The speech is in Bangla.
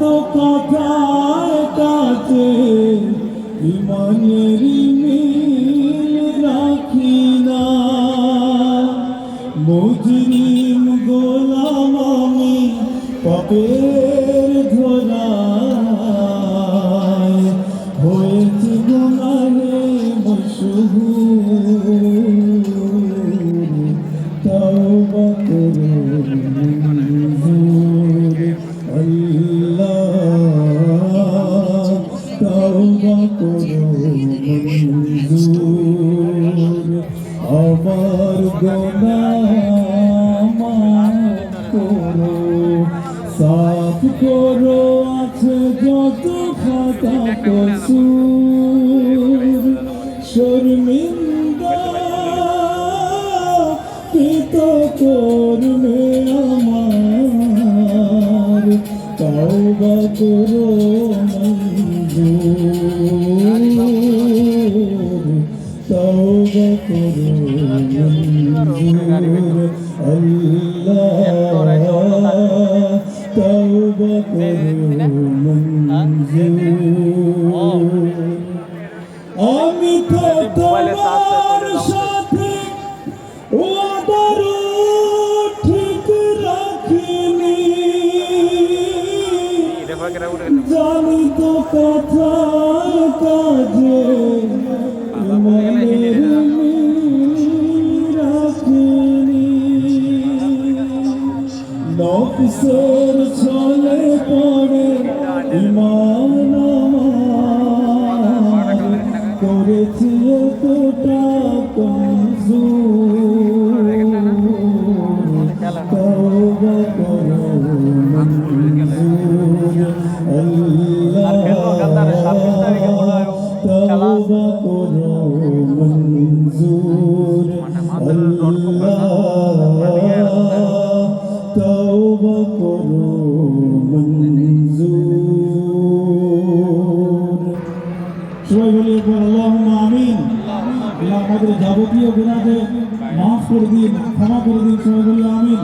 তো কথায় কাছে ইমানের মিল রাখি না। মুজরিম গোলাম আমি পাপের ধরায় হয়েছে তওবা করো মঞ্জুর আমার মাফ করো সাফ করো আছে যত খাতা কসুর শর্মিন্দা কৃত করবে তাওবা করো তাওবা করো আল্লাহ তাওবা করো জানি তো কথা কাজে মনের রাখিনি নফসের ছলে পড়ে ইমান আল্লাহ তওবা করো মঞ্জুর আল্লাহ। তওবা করো মঞ্জুর সবাই বলি আল্লাহুম্মা আমিন আমাদের যাবতীয় গুনাহকে মাফ করে দিন ক্ষমা করে দিন সবাই বলি আমিন